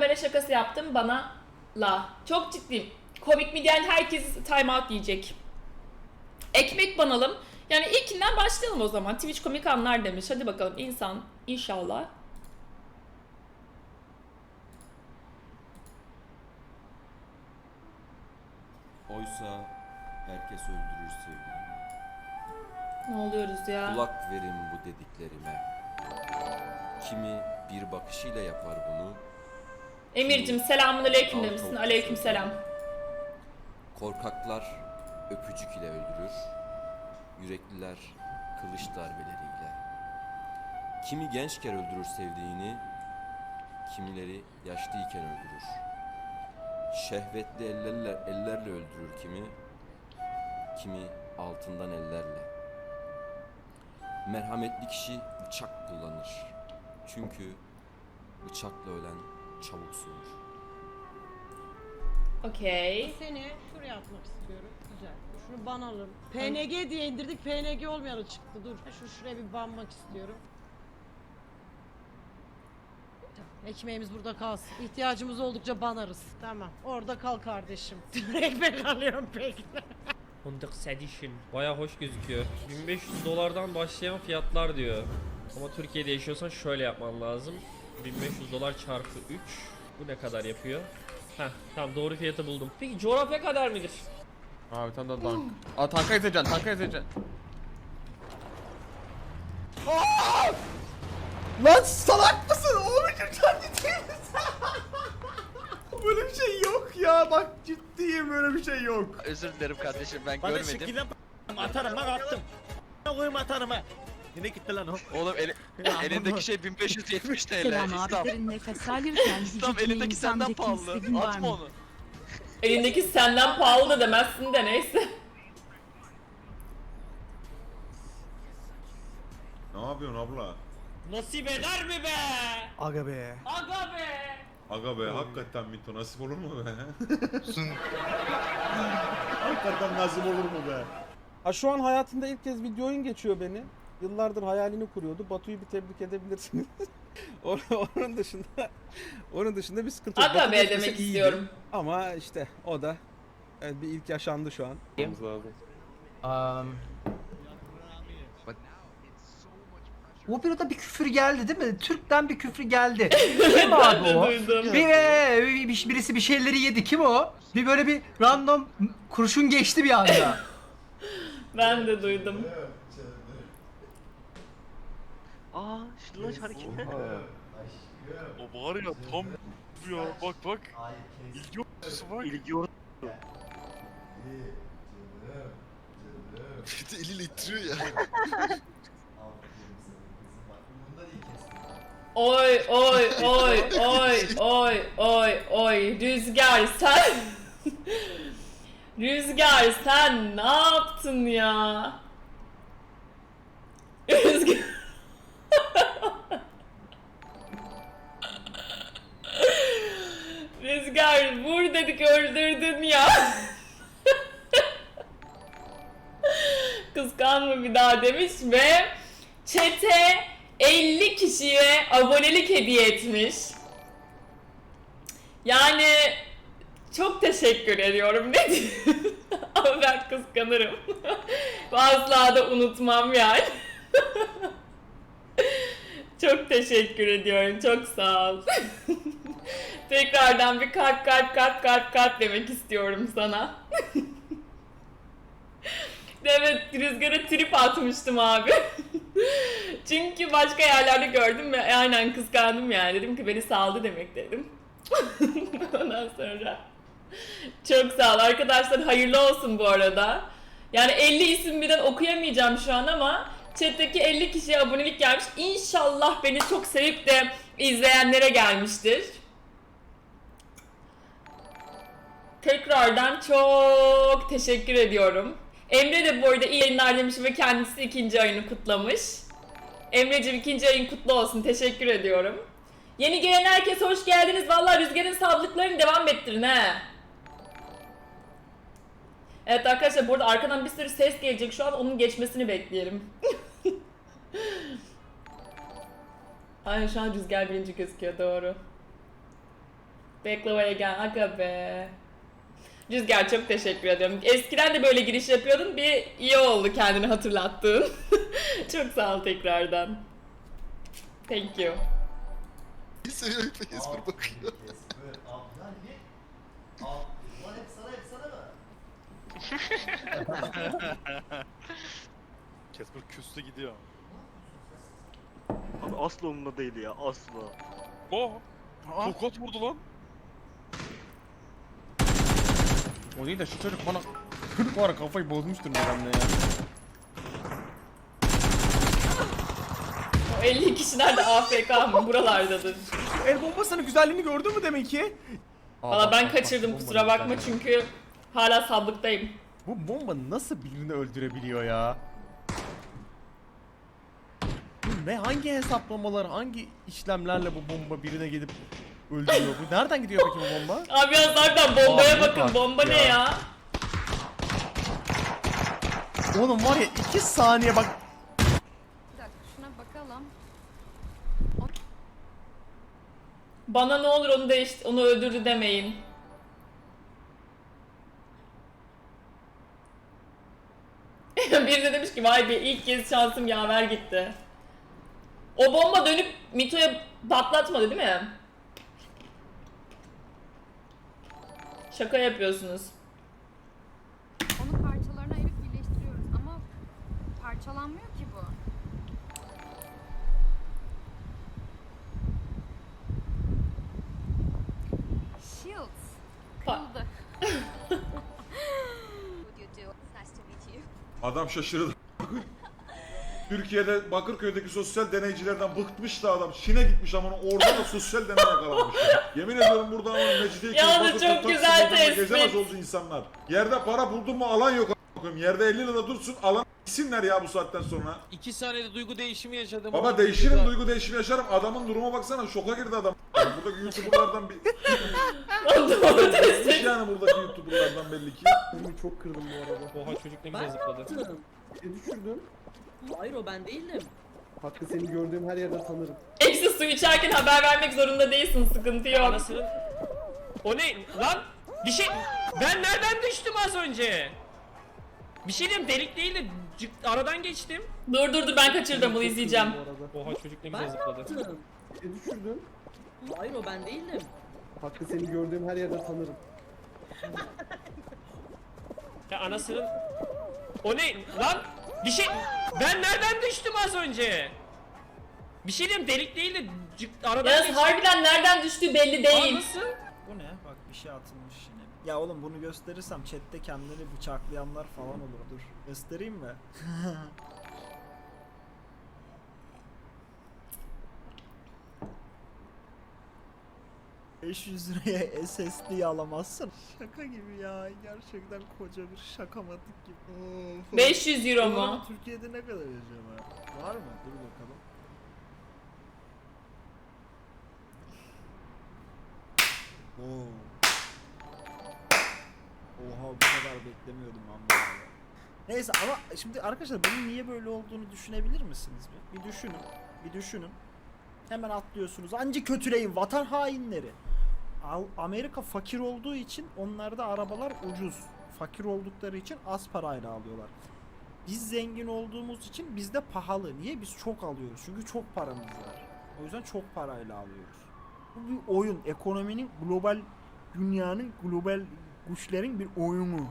kamera şakası yaptım bana la. Çok ciddiyim. Komik mi diyen herkes time out diyecek. Ekmek banalım. Yani ilkinden başlayalım o zaman. Twitch komik anlar demiş. Hadi bakalım insan inşallah. Oysa herkes öldürür sevdiğini. Ne oluyoruz ya? Kulak verin bu dediklerime. Kimi bir bakışıyla yapar bunu. Emir'cim selamun aleyküm Al demişsin. Aleyküm selam. Korkaklar öpücük ile öldürür. Yürekliler kılıç darbeleriyle. Kimi gençken öldürür sevdiğini, kimileri yaşlıyken öldürür. Şehvetli ellerle, ellerle öldürür kimi, kimi altından ellerle. Merhametli kişi bıçak kullanır. Çünkü bıçakla ölen çabuk soğur. Okey. Seni şuraya atmak istiyorum. Güzel. Şunu banalım. PNG diye indirdik. PNG olmayanı çıktı. Dur. Şu şuraya bir banmak istiyorum. Tamam, Ekmeğimiz burada kalsın. İhtiyacımız oldukça banarız. Tamam. Orada kal kardeşim. Ekmek alıyorum peki. Honda Edition. Baya hoş gözüküyor. 1500 dolardan başlayan fiyatlar diyor. Ama Türkiye'de yaşıyorsan şöyle yapman lazım. 1500 dolar çarpı 3. Bu ne kadar yapıyor? Heh tamam doğru fiyatı buldum. Peki coğrafya kadar mıdır? Aa bir tane daha tank. Aa tanka ezeceksin, tanka ezeceksin. Lan salak mısın? Oğlum sen ciddi Böyle bir şey yok ya bak ciddiyim böyle bir şey yok. Özür dilerim kardeşim ben Bana görmedim. şekilden atarım bak attım. Koyayım atarım ha. Yine gitti lan o. Oğlum eli- elindeki şey 1570 TL. Selam İslam. abi derin nefes alırken İslam vücuduna elindeki insan senden pahalı. var Atma mı? onu. Elindeki senden pahalı da demezsin de neyse. Ne yapıyorsun abla? Nasip eder mi be? Aga be. Aga be. Aga be hakikaten Mito nasip olur mu be? hakikaten nasip olur mu be? Ha şu an hayatında ilk kez video oyun geçiyor beni. Yıllardır hayalini kuruyordu. Batu'yu bir tebrik edebilirsiniz. Onun- dışında onun dışında bir sıkıntı yok. Aga Batu be demek iyiydi. istiyorum. Ama işte o da evet, bir ilk yaşandı şu an. O bir bir küfür geldi değil mi? Türk'ten bir küfür geldi. Kim abi o? Bir, e, bir- birisi bir şeyleri yedi. Kim o? Bir böyle bir random kurşun geçti bir anda. Ben de duydum. Aa şunlar hareketler. O var ya tam ya bak bak. İlgi ortası bak. İlgi ortası. Eliyle ittiriyor ya. Oy oy oy oy oy oy oy Rüzgar sen Rüzgar sen ne yaptın ya? Rüzgar Rüzgar vur dedik öldürdün ya. Kıskanma bir daha demiş ve çete 50 kişiye abonelik hediye etmiş. Yani çok teşekkür ediyorum ne? Ama ben kıskanırım. Asla da unutmam yani. Çok teşekkür ediyorum. Çok sağ ol. Tekrardan bir kalp kalp kalp kalp kalp demek istiyorum sana. Evet rüzgara trip atmıştım abi. Çünkü başka yerlerde gördüm ve aynen kıskandım yani. Dedim ki beni saldı demek dedim. Ondan sonra çok sağ ol arkadaşlar hayırlı olsun bu arada. Yani 50 isim birden okuyamayacağım şu an ama chat'teki 50 kişiye abonelik gelmiş. İnşallah beni çok sevip de izleyenlere gelmiştir. Tekrardan çok teşekkür ediyorum. Emre de bu arada iyi yayınlar demiş ve kendisi ikinci ayını kutlamış. Emre'cim ikinci ayın kutlu olsun. Teşekkür ediyorum. Yeni gelen herkes hoş geldiniz. Vallahi rüzgarın sablıklarını devam ettirin he. Evet arkadaşlar burada arkadan bir sürü ses gelecek. Şu an onun geçmesini bekleyelim. Aynen şu an rüzgar birinci gözüküyor doğru. Baklavaya gel. Aga be. Rüzgar çok teşekkür ediyorum. Eskiden de böyle giriş yapıyordun. Bir iyi oldu kendini hatırlattığın. çok sağ ol tekrardan. Thank you. Seviyorum Facebook bakıyor. Casper küstü gidiyor. Abi asla umurumda değil ya asla. Oh! Tokat vurdu lan. O değil de şu çocuk bana çocuk var ya kafayı bozmuştur herhalde ya. O 50 kişiler de AFK mı? Buralardadır. El bombasının güzelliğini gördün mü demek ki? Valla ben kaçırdım kusura bakma çünkü hala sablıktayım. Bu bomba nasıl birini öldürebiliyor ya? Bu ne hangi hesaplamalar, hangi işlemlerle bu bomba birine gidip öldürüyor? Bu nereden gidiyor peki bu bomba? Abi ya zaten bombaya Abi bakın bak bomba ne ya. ya? Oğlum var ya 2 saniye bak Bir dakika şuna bakalım. Bana ne olur onu değiş onu öldürdü demeyin. Biri de demiş ki vay be ilk kez şansım yaver gitti. O bomba dönüp Mito'ya patlatmadı değil mi? Şaka yapıyorsunuz. Onu parçalarına ayırıp birleştiriyoruz ama parçalanmıyor ki bu. Adam şaşırdı. Türkiye'de Bakırköy'deki sosyal deneycilerden bıkmış da adam. Çin'e gitmiş ama orada da sosyal deney yakalanmış. Yemin ediyorum burada ama Mecidiyeköy, Yalnız Bakırköy, çok güzel tespit. Gezemez oldu insanlar. Yerde para buldun mu alan yok. a**ım. Yerde 50 lira dursun alan gitsinler ya bu saatten sonra. İki saniyede duygu değişimi yaşadım. Baba değişirim duygu değişimi yaşarım. Adamın duruma baksana şoka girdi adam. Buradaki YouTuber'lardan bir Doğru tespit. Gitmiş yani buradaki YouTuber'lardan belli ki. çok kırdım bu arada. Oha çocuk ne güzel zıpladı. Ne düşürdün? Hayır o ben değildim. Hakkı seni gördüğüm her yerde tanırım. Eksi su içerken haber vermek zorunda değilsin sıkıntı yok. Anasının... O ne? Lan! Bir şey... Ben nereden düştüm az önce? Bir şey diyeyim delik değil de cık- aradan geçtim. Dur dur dur ben kaçırdım bunu izleyeceğim. Oha çocuk ne güzel zıpladı. Ne düşürdün? Hayır o ben değildim. Hakkı seni gördüğüm her yerde tanırım. Ya anasının... O ne? Lan! Bir şey... Ben nereden düştüm az önce? Bir şey diyeyim delik değil de cık- aradan Yalnız harbiden nereden düştüğü belli Aa, değil. nasıl? Bu ne? Bak bir şey atılmış yine. Ya oğlum bunu gösterirsem chatte kendini bıçaklayanlar falan olur. Dur. Göstereyim mi? ...500 liraya SSD alamazsın. Şaka gibi ya. Gerçekten koca bir şakamadık gibi. Of. 500 euro mu? Türkiye'de ne kadar acaba? Var mı? Dur bakalım. Oo. Oha bu kadar beklemiyordum abi. Neyse ama şimdi arkadaşlar bunun niye böyle olduğunu düşünebilir misiniz bir? Bir düşünün. Bir düşünün. Hemen atlıyorsunuz. Anca kötüleyin vatan hainleri. Amerika fakir olduğu için onlarda arabalar ucuz. Fakir oldukları için az parayla alıyorlar. Biz zengin olduğumuz için bizde pahalı. Niye? Biz çok alıyoruz. Çünkü çok paramız var. O yüzden çok parayla alıyoruz. Bu bir oyun. Ekonominin global dünyanın global güçlerin bir oyunu.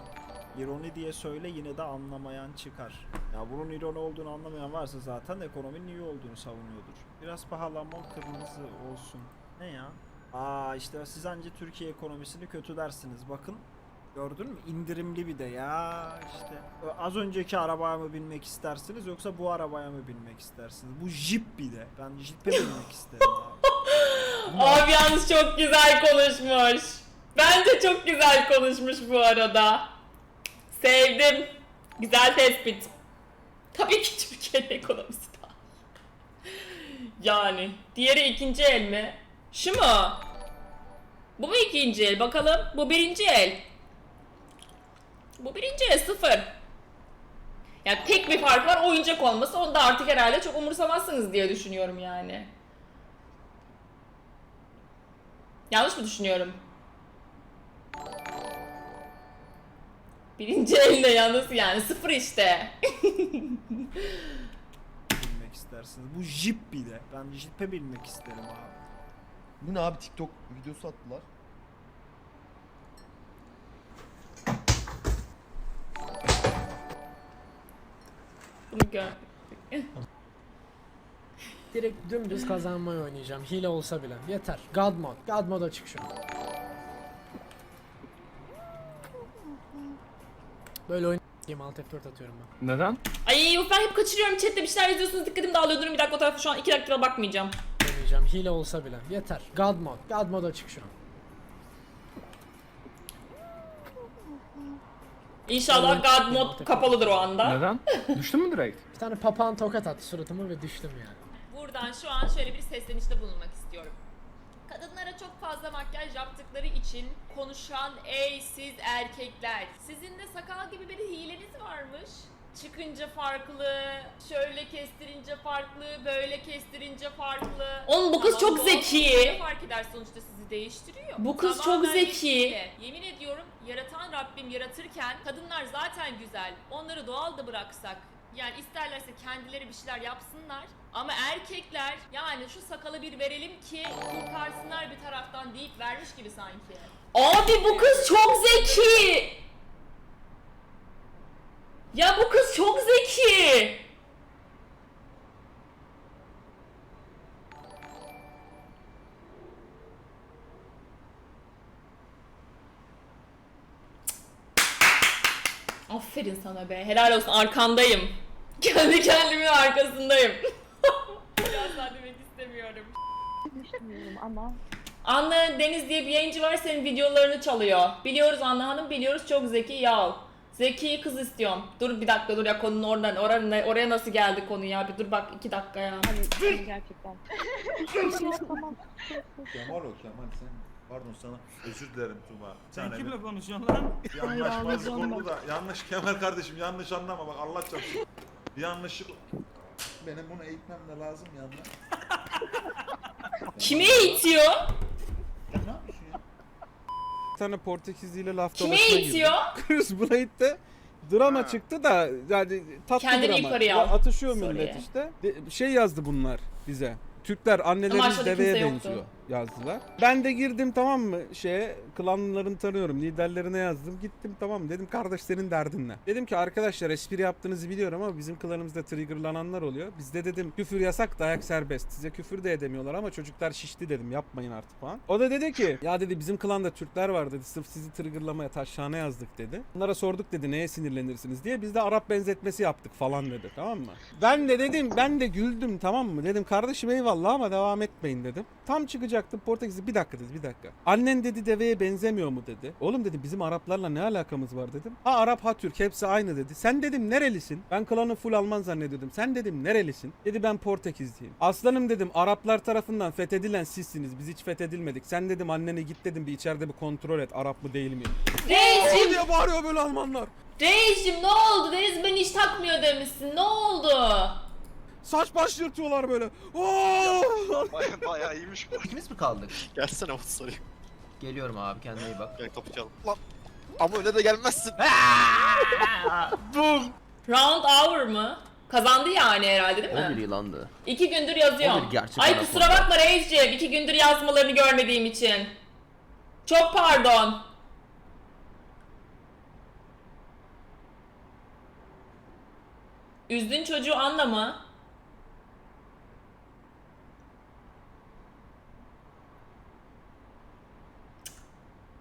İroni diye söyle yine de anlamayan çıkar. Ya bunun ironi olduğunu anlamayan varsa zaten ekonominin iyi olduğunu savunuyordur. Biraz pahalanma kırmızı olsun. Ne ya? Aa işte siz anca Türkiye ekonomisini kötü dersiniz. Bakın Gördün mü? İndirimli bir de ya işte. Az önceki arabaya mı binmek istersiniz yoksa bu arabaya mı binmek istersiniz? Bu Jeep bir de. Ben Jeep'e binmek isterim abi. Abi yalnız çok güzel konuşmuş. Bence çok güzel konuşmuş bu arada. Sevdim. Güzel tespit. Tabii ki Türkiye'nin ekonomisi daha. Yani. Diğeri ikinci el mi? Şu mu? Bu mu ikinci el? Bakalım. Bu birinci el. Bu birinci el sıfır. Yani tek bir fark var oyuncak olması. Onu da artık herhalde çok umursamazsınız diye düşünüyorum yani. Yanlış mı düşünüyorum? Birinci elde yalnız yani sıfır işte. Bilmek istersiniz. Bu jip bir de. Ben jipe binmek isterim abi. Bu ne abi TikTok videosu attılar. Bunu gör. Direkt dümdüz kazanmayı oynayacağım. Hile olsa bile. Yeter. God mod. God mod açık şu an. Böyle Game Alt F4 atıyorum ben. Neden? Ay of ben hep kaçırıyorum chatte bir şeyler yazıyorsunuz dikkatim dağılıyor. Durun bir dakika o tarafa şu an 2 dakika bakmayacağım. Oynayacağım. Hile olsa bile. Yeter. God mod. God mod açık şu an. İnşallah God mod kapalıdır o anda. Neden? Düştün mü direkt? Bir tane papağan tokat attı suratıma ve düştüm yani. Buradan şu an şöyle bir seslenişte bulunmak istiyorum. Kadınlara çok fazla makyaj yaptıkları için konuşan ey siz erkekler. Sizin de sakal gibi bir hileniz varmış. Çıkınca farklı, şöyle kestirince farklı, böyle kestirince farklı. Oğlum bu kız çok zeki. Ne fark eder sonuçta sizi değiştiriyor. Bu kız çok Tamamen zeki. yetkili. Yemin ediyorum yaratan Rabbim yaratırken kadınlar zaten güzel. Onları doğal da bıraksak. Yani isterlerse kendileri bir şeyler yapsınlar. Ama erkekler yani şu sakalı bir verelim ki kurtarsınlar bir taraftan deyip vermiş gibi sanki. Abi bu kız çok zeki. Ya bu kız çok zeki. Aferin sana be. Helal olsun arkandayım. Kendi kendimin arkasındayım. Biraz daha demek istemiyorum. ama. Anla Deniz diye bir yayıncı var senin videolarını çalıyor. Biliyoruz Anla Hanım biliyoruz çok zeki yav. Zeki kız istiyorum. Dur bir dakika dur ya konunun oradan oraya, oraya nasıl geldi konu ya bir dur bak iki dakika ya. gerçekten. Kemal o Kemal sen. Pardon sana özür dilerim Tuba. Sen kimle konuşuyorsun lan? Bir anlaşmazlık oldu da yanlış Kemal kardeşim yanlış anlama bak Allah çarpsın. Bir yanlışlık benim bunu eğitmem de lazım yanına. Kimi eğitiyor? Ya ne yapıyorsun ya? Tane Portekizliyle laf Kimi dalaşına girdim. eğitiyor? Chris Blade'de drama Ha. çıktı da yani tatlı Kendini drama. yukarıya al. Atışıyor Sorry. millet işte. De- şey yazdı bunlar bize. Türkler Ama anneleriniz aşağıda deveye kimse yoktu. benziyor yazdılar. Ben de girdim tamam mı şeye klanlarını tanıyorum liderlerine yazdım. Gittim tamam mı dedim kardeş senin derdin ne? Dedim ki arkadaşlar espri yaptığınızı biliyorum ama bizim klanımızda triggerlananlar oluyor. Bizde dedim küfür yasak dayak serbest. Size küfür de edemiyorlar ama çocuklar şişti dedim yapmayın artık falan. O da dedi ki ya dedi bizim klanda Türkler var dedi sırf sizi triggerlamaya taşhane yazdık dedi. Bunlara sorduk dedi neye sinirlenirsiniz diye biz de Arap benzetmesi yaptık falan dedi tamam mı? Ben de dedim ben de güldüm tamam mı? Dedim kardeşim eyvallah ama devam etmeyin dedim. Tam çıkacaktım Portekiz'e bir dakika dedi bir dakika. Annen dedi deveye benzemiyor mu dedi. Oğlum dedi bizim Araplarla ne alakamız var dedim. Ha Arap ha Türk hepsi aynı dedi. Sen dedim nerelisin? Ben klanı full Alman zannediyordum. Sen dedim nerelisin? Dedi ben Portekizliyim. Aslanım dedim Araplar tarafından fethedilen sizsiniz. Biz hiç fethedilmedik. Sen dedim annene git dedim bir içeride bir kontrol et Arap mı değil mi? Aa Reis'cim, diye bağırıyor böyle Almanlar. Reis'cim ne oldu? Deniz beni hiç takmıyor demişsin. Ne oldu? Saç baş yırtıyorlar böyle. Oo! Baya bayağı iyiymiş bu. İkimiz mi kaldık? Gelsene Umut sarayım. Geliyorum abi kendine iyi bak. Gel kapı çalalım. Lan. Ama öyle de gelmezsin. Round hour mı? Kazandı yani herhalde değil mi? yılandı. İki gündür yazıyorum. Gerçek Ay kusura bakma Reis'ciğim. iki gündür yazmalarını görmediğim için. Çok pardon. Üzdün çocuğu anlama.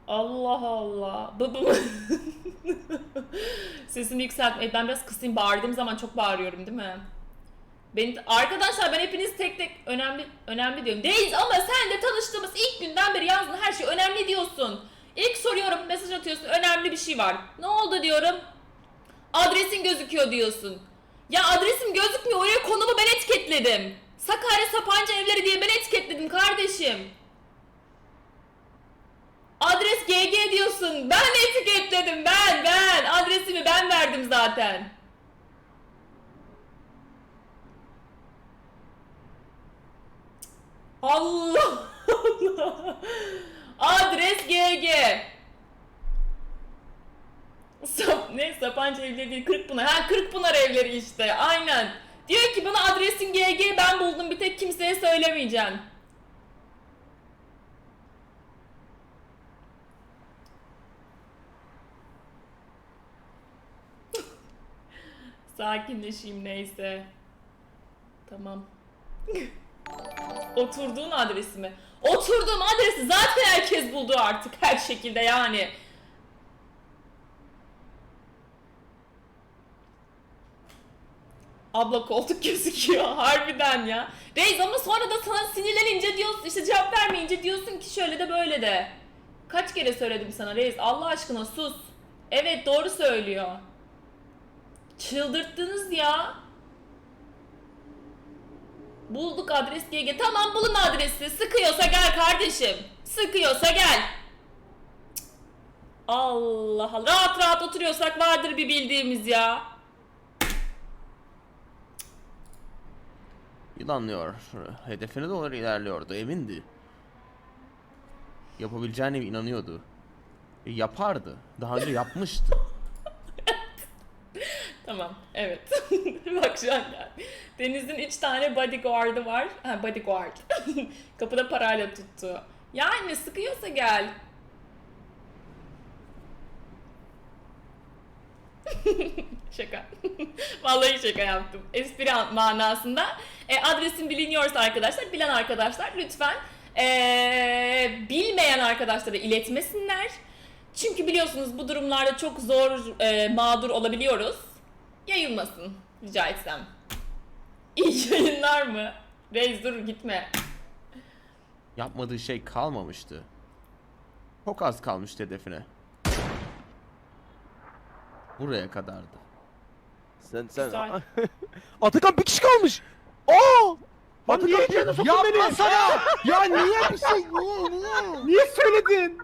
Allah Allah. Sesini yükseltme. Ben biraz kısayım. Bağırdığım zaman çok bağırıyorum değil mi? Beni, arkadaşlar ben hepiniz tek tek önemli önemli diyorum. Değil ama sen de tanıştığımız ilk günden beri yazdığın her şey önemli diyorsun. İlk soruyorum mesaj atıyorsun önemli bir şey var. Ne oldu diyorum. Adresin gözüküyor diyorsun. Ya adresim gözükmüyor oraya konumu ben etiketledim. Sakarya Sapanca evleri diye ben etiketledim kardeşim. Adres GG diyorsun. Ben etiketledim ben ben. Adresimi ben verdim zaten. Allah Allah. Adres GG. Sap, ne Sapanca evleri değil Kırkpınar. Ha Kırkpınar evleri işte aynen. Diyor ki bana adresin GG ben buldum bir tek kimseye söylemeyeceğim. Sakinleşeyim neyse. Tamam. Oturduğun adresi mi? Oturduğum adresi zaten herkes buldu artık her şekilde yani. Abla koltuk gözüküyor harbiden ya. Reis ama sonra da sana sinirlenince diyorsun işte cevap vermeyince diyorsun ki şöyle de böyle de. Kaç kere söyledim sana Reis Allah aşkına sus. Evet doğru söylüyor. Çıldırttınız ya. Bulduk adres GG. Tamam bulun adresi. Sıkıyorsa gel kardeşim. Sıkıyorsa gel. Allah Allah. Rahat rahat oturuyorsak vardır bir bildiğimiz ya. Yılanlıyor. Hedefine doğru ilerliyordu. Emindi. Yapabileceğine inanıyordu. E, Yapardı. Daha önce yapmıştı. Tamam, evet. Bak şu an gel. Deniz'in 3 tane bodyguard'ı var. Ha bodyguard. Kapıda parayla tuttu. Yani sıkıyorsa gel. şaka. Vallahi şaka yaptım. Espri an- manasında. E, adresim biliniyorsa arkadaşlar, bilen arkadaşlar lütfen e, bilmeyen arkadaşlara iletmesinler. Çünkü biliyorsunuz bu durumlarda çok zor e, mağdur olabiliyoruz. Yayılmasın rica etsem. İyi yayınlar mı? Reis dur gitme. Yapmadığı şey kalmamıştı. Çok az kalmıştı hedefine. Buraya kadardı. Sen Güzel. Atakan bir kişi kalmış. Aa! Atakan niye içeri soktun beni? Yapmasana! ya niye bir şey? Niye? Niye? Niye söyledin?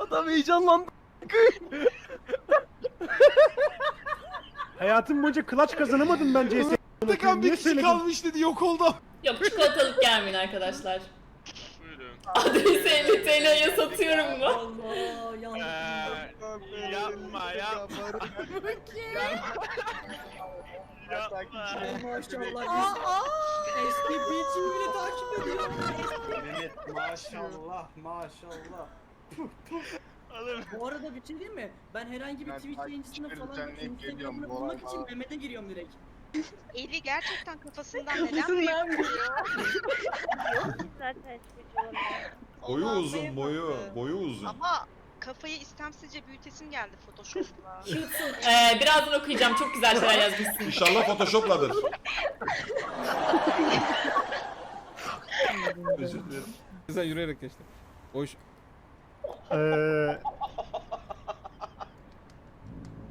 Adam heyecanlandı. Hayatım boyunca klaç kazanamadım ben CS. Atakan bir kişi kalmış dedi yok oldu. Yok çikolatalık gelmeyin arkadaşlar. Buyurun. Adresi 50 TL'ye satıyorum mu? Allah Eee, yapma yapma. yapma. Maşallah. Aa, eski beach'imi bile takip ediyor. Mehmet maşallah maşallah. Alın. Bu arada bir şey diyeyim mi? Ben herhangi bir Ben Twitch yayıncısına falan düzenleyip geliyorum, Instagram'ını bu olay bulmak için. Mehmet'e giriyorum direkt. Eli gerçekten kafasından neden Boyu uzun boyu. Boyu uzun. Ama kafayı istemsizce büyütesim geldi Photoshop'la. Ee, birazdan okuyacağım. Çok güzel şeyler yazmışsın. İnşallah Photoshop'ladır. Özür dilerim. Güzel yürüyerek geçti. Hoş. Eee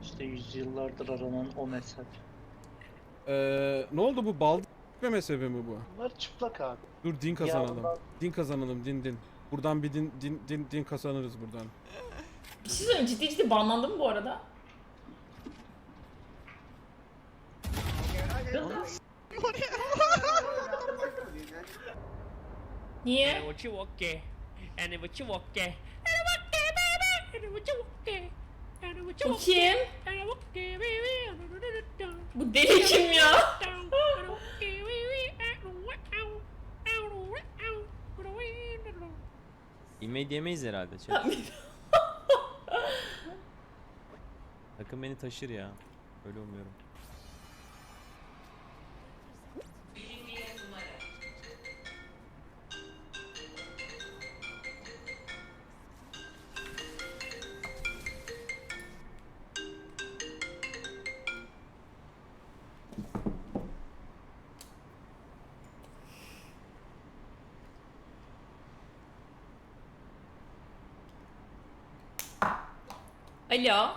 İşte yüzyıllardır aranan o mesaj. Ee, ne oldu bu baldı mezhebi mi bu? Bunlar çıplak abi. Dur din kazanalım. Din kazanalım din din. Buradan bir din din din, din kazanırız buradan. Bir şey söyleyeyim. Ciddi ciddi banlandın mı bu arada? Niye? Bu kim? Bu deli kim ya? İmeyi diyemeyiz herhalde chat. Takım beni taşır ya. Öyle umuyorum. Alo.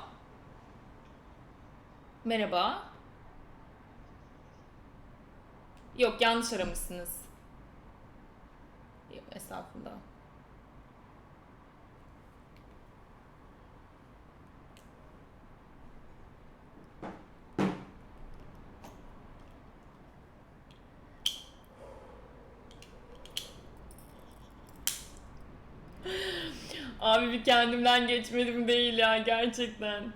Merhaba. Yok yanlış aramışsınız. Estağfurullah. Abi bir kendimden geçmedim değil ya gerçekten.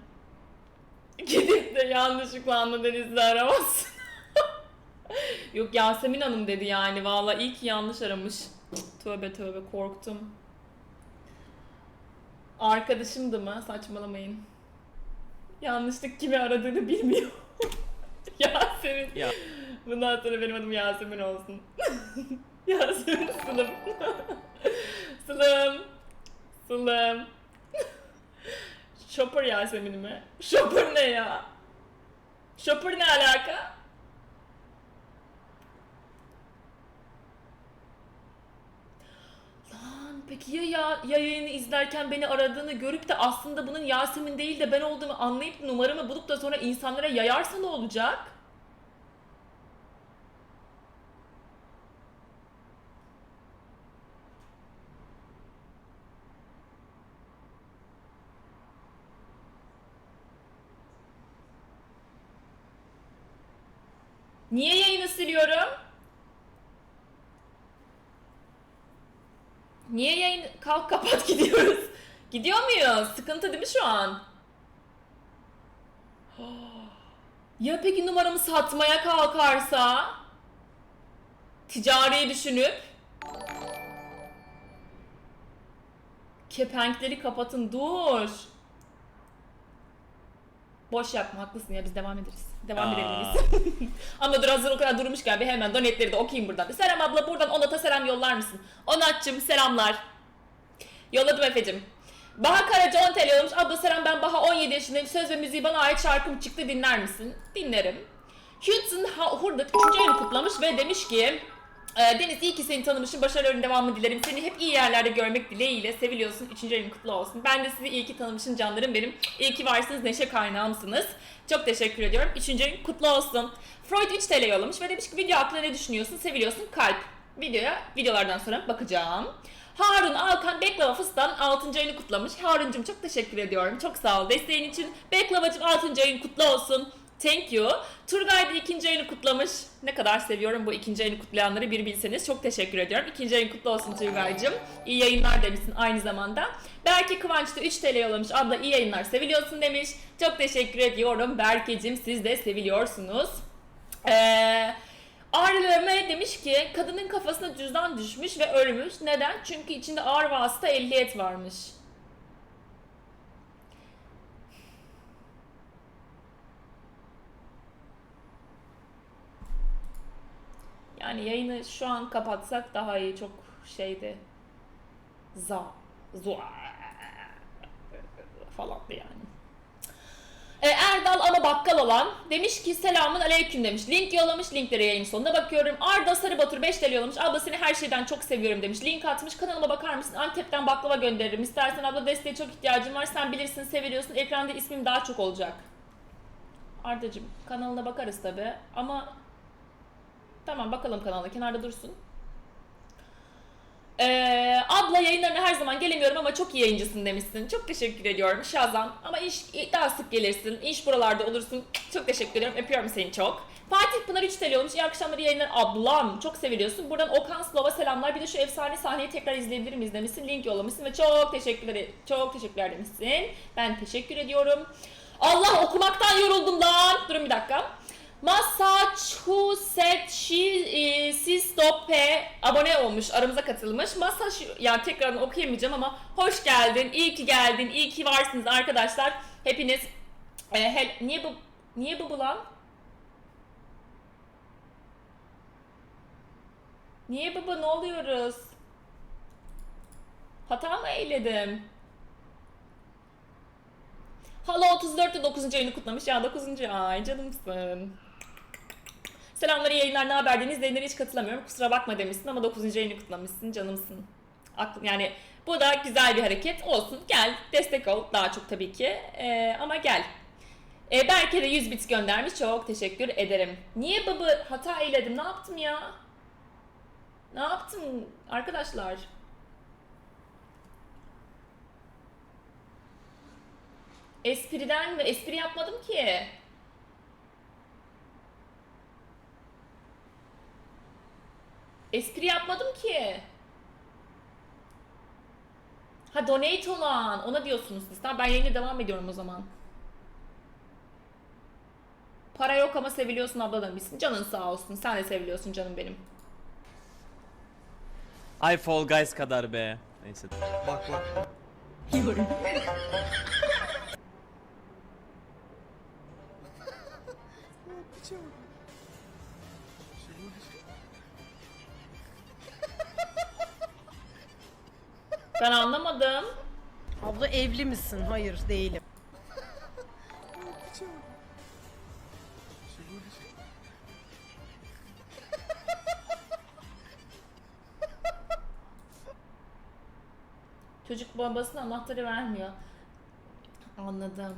Gidip de yanlışlıkla Anna Deniz'i aramazsın. Yok Yasemin Hanım dedi yani valla iyi ki yanlış aramış. Tövbe tövbe korktum. Arkadaşımdı mı? Saçmalamayın. Yanlışlık kimi aradığını bilmiyor. Yasemin. Ya. Bundan sonra benim adım Yasemin olsun. Yasemin Sılım. Sılım. Sılım. Shopper Yasemin mi? Shopper ne ya? Shopper ne alaka? Lan peki ya, ya ya yayını izlerken beni aradığını görüp de aslında bunun Yasemin değil de ben olduğumu anlayıp numaramı bulup da sonra insanlara yayarsa ne olacak? Niye yayını siliyorum? Niye yayın... Kalk kapat gidiyoruz. Gidiyor muyuz? Sıkıntı değil mi şu an? Ya peki numaramı satmaya kalkarsa? Ticari düşünüp? Kepenkleri kapatın dur. Boş yapma haklısın ya biz devam ederiz. Devam Aa. edelim biz. Ama dur hazır o kadar durmuşken bir hemen donetleri de okuyayım buradan. Serem abla buradan Onat'a selam yollar mısın? Onat'cım selamlar. Yolladım Efe'cim. Baha Karaca 10 TL yollamış. Abla selam ben Baha 17 yaşındayım. Söz ve müziği bana ait şarkım çıktı dinler misin? Dinlerim. Hudson Hurdat 3. ayını kutlamış ve demiş ki e, Deniz iyi ki seni tanımışım. Başarıların devamını dilerim. Seni hep iyi yerlerde görmek dileğiyle seviliyorsun. 3. ayın kutlu olsun. Ben de sizi iyi ki tanımışım canlarım benim. İyi ki varsınız. Neşe kaynağımsınız. Çok teşekkür ediyorum. 3. ayın kutlu olsun. Freud 3 TL yollamış ve demiş ki video hakkında ne düşünüyorsun? Seviliyorsun. Kalp. Videoya videolardan sonra bakacağım. Harun Alkan Beklava Fıstan 6. ayını kutlamış. Harun'cum çok teşekkür ediyorum. Çok sağ ol desteğin için. Beklavacım 6. ayın kutlu olsun. Thank you. Turgay da ikinci ayını kutlamış. Ne kadar seviyorum bu ikinci ayını kutlayanları bir bilseniz. Çok teşekkür ediyorum. İkinci ayın kutlu olsun Turgay'cım. İyi yayınlar demişsin aynı zamanda. Berke Kıvanç da 3 TL yollamış. Abla iyi yayınlar seviliyorsun demiş. Çok teşekkür ediyorum Berke'cim siz de seviliyorsunuz. Eee... Ağrılığıma demiş ki kadının kafasına cüzdan düşmüş ve ölmüş. Neden? Çünkü içinde ağır vasıta ehliyet varmış. Yani yayını şu an kapatsak daha iyi. Çok şeydi. Za. Zua. Falandı yani. E, Erdal ama bakkal olan demiş ki selamun aleyküm demiş. Link yollamış linklere yayın sonunda bakıyorum. Arda Sarıbatur 5 TL yollamış. Abla seni her şeyden çok seviyorum demiş. Link atmış kanalıma bakar mısın? Antep'ten baklava gönderirim. İstersen abla desteğe çok ihtiyacım var. Sen bilirsin seviliyorsun. Ekranda ismim daha çok olacak. Ardacığım kanalına bakarız tabi ama tamam bakalım kanalına kenarda dursun. Ee, abla yayınlarına her zaman gelemiyorum ama çok iyi yayıncısın demişsin. Çok teşekkür ediyorum Şazam. Ama iş daha sık gelirsin. İş buralarda olursun. Çok teşekkür ediyorum. Öpüyorum seni çok. Fatih Pınar 3 TL olmuş. İyi akşamlar yayınlar. Ablam çok seviliyorsun. Buradan Okan Slova selamlar. Bir de şu efsane sahneyi tekrar izleyebilir miyiz demişsin. Link yollamışsın ve çok teşekkürler, çok teşekkürler demişsin. Ben teşekkür ediyorum. Allah okumaktan yoruldum lan. Durun bir dakika. Massachusetts Stoppe abone olmuş, aramıza katılmış. Massachusetts, yani tekrardan okuyamayacağım ama hoş geldin, iyi ki geldin, iyi ki varsınız arkadaşlar. Hepiniz, e, hel, niye bu, niye bu bu lan? Niye baba ne oluyoruz? Hata mı eyledim? Hala 34'te 9. ayını kutlamış ya 9. ay canımsın. Selamlar iyi yayınlar ne haber Deniz yayınlara hiç katılamıyorum kusura bakma demişsin ama 9. ayını kutlamışsın canımsın. Aklım yani bu da güzel bir hareket olsun gel destek ol daha çok tabii ki Ee, ama gel. Ee, Berke de 100 bit göndermiş çok teşekkür ederim. Niye baba hata eyledim ne yaptım ya? Ne yaptım arkadaşlar? Espriden mi? Espri yapmadım ki. Espri yapmadım ki. Ha donate olan. Ona diyorsunuz siz. Tamam ben yayına devam ediyorum o zaman. Para yok ama seviliyorsun abla demişsin. Canın sağ olsun. Sen de seviliyorsun canım benim. Ay Fall Guys kadar be. Neyse. Bak bak. Ben anlamadım. Abla evli misin? Hayır değilim. Çocuk babasına anahtarı vermiyor. Anladım.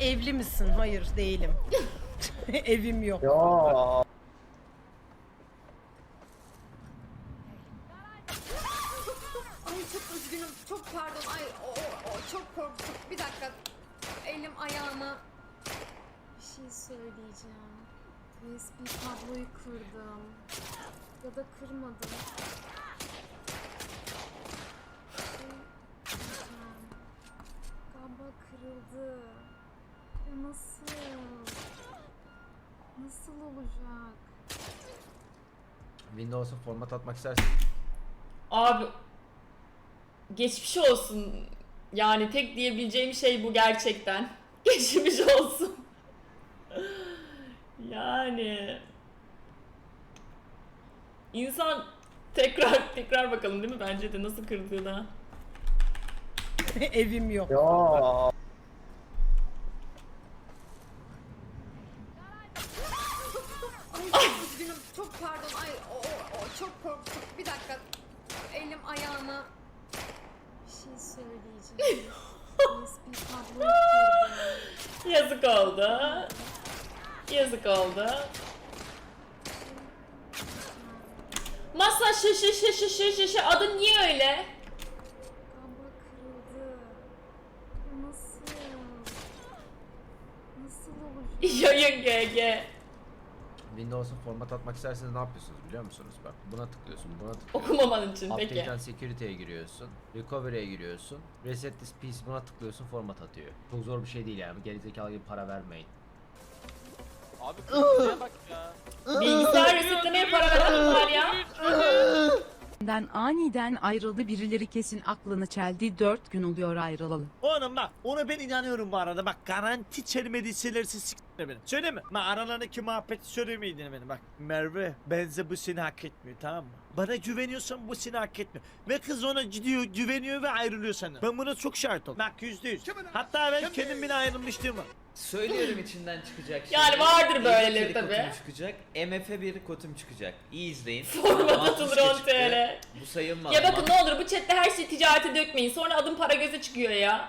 Evli misin? Hayır değilim. Evim yok. Ay çok üzgünüm. Çok pardon. Ay o, o, o çok korktum. Bir dakika. Elim ayağıma. Bir şey söyleyeceğim. USB kabloyu kırdım. Ya da kırmadım. Şey. Galiba kırıldı. Ya nasıl? Nasıl olacak? Windows'a format atmak istersen Abi geçmiş olsun. Yani tek diyebileceğim şey bu gerçekten. Geçmiş olsun. yani insan tekrar tekrar bakalım değil mi bence de nasıl kırdığına. Evim yok. Ay çok üzgünüm. Çok pardon. Ay o, o, o çok korktum. Bir dakika. Elim ayağıma. Bir şey söyleyeceğim. USB kabloyu kırdım. Yazık oldu. Yazık oldu. Masa şi şi şi şi şi şi şi adı niye öyle? Nasıl? Nasıl olacak? Yayın GG. Windows'a format atmak isterseniz ne yapıyorsunuz biliyor musunuz? Bak buna tıklıyorsun, buna tıklıyorsun. Okumaman için peki. Update and Security'ye giriyorsun. Recovery'e giriyorsun. Reset this PC buna tıklıyorsun format atıyor. Çok zor bir şey değil yani. Gerizekalı gibi para vermeyin. Abi bak ya. Bilgisayar resetlemeye para veren var ya. Den aniden ayrıldı birileri kesin aklını çeldi 4 gün oluyor ayrılalı. Oğlum bak ona ben inanıyorum bu arada bak garanti çelmediyselerse s**tme beni. Söyleme. Ben aralarındaki muhabbeti söylemeydin beni bak. Merve benze bu seni hak etmiyor tamam mı? Bana güveniyorsan bu seni hak etmiyor. Ve kız ona gidiyor güveniyor ve ayrılıyor senden. Ben buna çok şahit oldum. Bak yüzde yüz. Hatta ben kendim bile ayrılmıştım var. Söylüyorum içinden çıkacak şey. Yani vardır böyleleri tabi. Kotum çıkacak. MF bir kotum çıkacak. İyi izleyin. Format atılır 10 çıktı. TL. Bu sayılmaz. Ya bakın ne olur bu chatte her şeyi ticarete dökmeyin. Sonra adım para göze çıkıyor ya.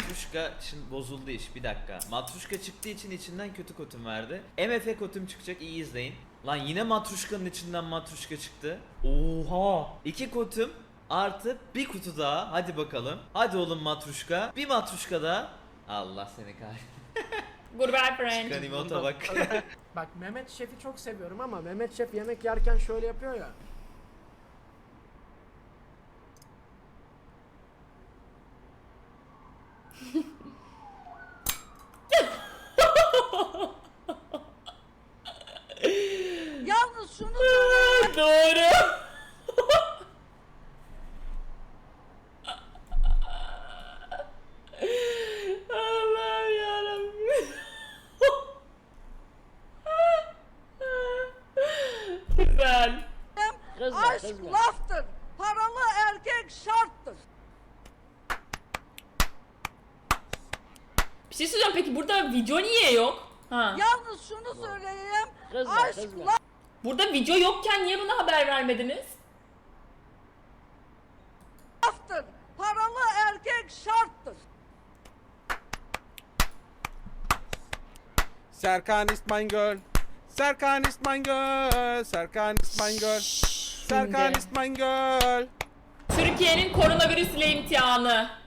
Matruşka şimdi bozuldu iş bir dakika. Matruşka çıktığı için içinden kötü kotum verdi. MF kotum çıkacak iyi izleyin. Lan yine matruşkanın içinden matruşka çıktı. Oha. İki kotum artı bir kutu daha. Hadi bakalım. Hadi oğlum matruşka. Bir matruşka daha. Allah seni kahretsin. Goodbye friend. Ganimota bak. Bak Mehmet Şef'i çok seviyorum ama Mehmet Şef yemek yerken şöyle yapıyor ya. Şunu Doğru. Allah'ım yarabbim. Güzel. Aşk laftır. Paralı erkek şarttır. Bir şey söyleyeceğim peki burada video niye yok? Ha. Yalnız şunu söyleyeyim. Aşk Burada video yokken niye buna haber vermediniz? laftır. Paralı erkek şarttır. Serkan is my girl. Serkan is my girl. Serkan is my girl. Serkan is my girl. Türkiye'nin koronavirüs ile imtihanı.